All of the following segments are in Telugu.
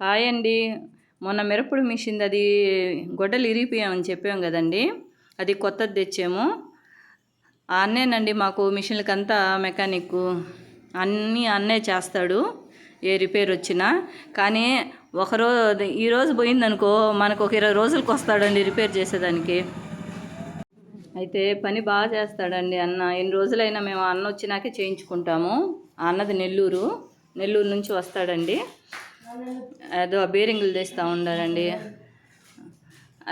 హాయ్ అండి. మొన్న మిరప్పుడు మిషన్ అది గొడ్డలు ఇరిగిపోయామని చెప్పాం కదండి. అది కొత్తది తెచ్చాము. ఆ అన్నేనండి మాకు మిషన్లకంతా మెకానిక్ అన్నీ అన్నే చేస్తాడు. ఏ రిపేర్ వచ్చినా. కానీ ఒకరోజు ఈరోజు పోయిందనుకో మనకు ఒక ఇరవై రోజులకు వస్తాడండి రిపేర్ చేసేదానికి. అయితే పని బాగా చేస్తాడండి అన్న. ఎన్ని రోజులైనా మేము అన్న వచ్చినాకే చేయించుకుంటాము. ఆ అన్నది నెల్లూరు. నెల్లూరు నుంచి వస్తాడండి. అదో ఆ బేరింగ్లు తెస్తూ ఉండాలండి.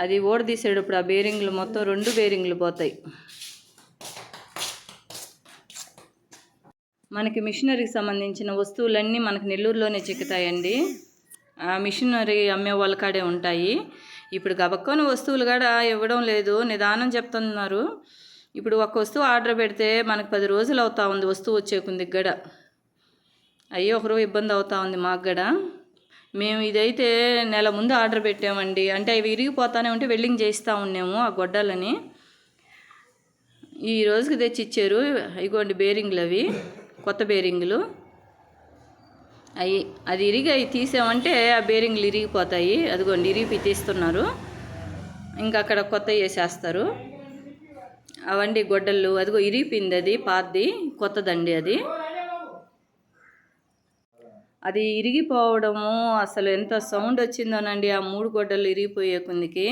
అది ఓడ తీసేటప్పుడు ఆ బేరింగ్లు మొత్తం రెండు బేరింగ్లు పోతాయి. మనకి మిషనరీకి సంబంధించిన వస్తువులన్నీ మనకు నెల్లూరులోనే చిక్కుతాయండి. ఆ మిషనరీ అమ్మే వాళ్ళ కాడే ఉంటాయి. ఇప్పుడు గబక్కని వస్తువులు కూడా ఇవ్వడం లేదు. నిదానం చెప్తున్నారు. ఇప్పుడు ఒక వస్తువు ఆర్డర్ పెడితే మనకు పది రోజులు అవుతా ఉంది వస్తువు వచ్చేకుంది గడ అయ్యో ఒకరు ఇబ్బంది అవుతా ఉంది మాకు కూడా. మేము ఇదైతే నెల ముందు ఆర్డర్ పెట్టామండి. అంటే అవి విరిగిపోతానే ఉంటే వెల్డింగ్ చేస్తూ ఉన్నాము ఆ గొడ్డలని. ఈ రోజుకి తెచ్చి ఇచ్చారు. ఇగోండి బేరింగ్లు అవి కొత్త బేరింగ్లు. అవి అది ఇరిగి అవి తీసామంటే ఆ బేరింగ్లు ఇరిగిపోతాయి. అదిగోండి ఇరిగి తీస్తున్నారు. ఇంకా అక్కడ కొత్త వేసేస్తారు. అవండి గొడ్డళ్ళు అదిగో ఇరిగిపోయింది అది పాతది కొత్తదండి అది. అది ఇరిగిపోవడము అసలు ఎంత సౌండ్ వచ్చిందోనండి ఆ మూడు గొడ్డలు ఇరిగిపోయే కొందికి.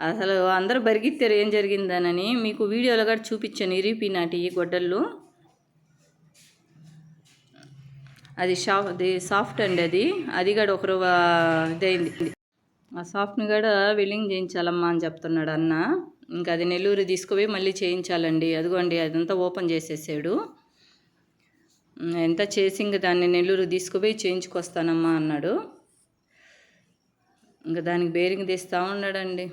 అసలు అందరూ బరిగిత్తారు ఏం జరిగిందనని. మీకు వీడియోలో కూడా చూపించాను ఇరిగిపోయినాటి ఈ గొడ్డళ్ళు అది షాఫ్ అది సాఫ్ట్ అండి అది. అది కూడా ఒకరు ఇదైంది. ఆ సాఫ్ట్ని కూడా వెల్లింగ్ చేయించాలమ్మా అని చెప్తున్నాడు అన్న. ఇంకా అది నెల్లూరు తీసుకుపోయి మళ్ళీ చేయించాలండి. అదిగోండి అదంతా ఓపెన్ చేసేసాడు. ఎంత చేసి ఇంక దాన్ని నెల్లూరు తీసుకుపోయి చేయించుకొస్తానమ్మా అన్నాడు. ఇంకా దానికి బేరింగ్ తీస్తూ ఉన్నాడండి.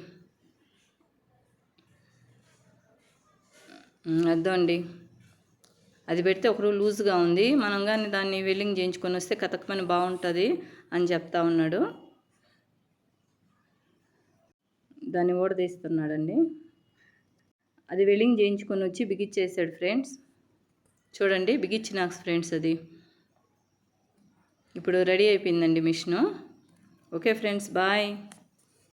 అద్దండి అది పెడితే ఒకరు లూజ్గా ఉంది. మనం కానీ దాన్ని వెల్లింగ్ చేయించుకొని వస్తే కథకమని బాగుంటుంది అని చెప్తా ఉన్నాడు. దాన్ని ఓడదీస్తున్నాడండి. అది వెల్లింగ్ చేయించుకొని వచ్చి బిగిచ్చేసాడు ఫ్రెండ్స్. చూడండి బిగిచ్చినాక్స్ ఫ్రెండ్స్ అది. ఇప్పుడు రెడీ అయిపోయిందండి మిషను. Okay friends bye.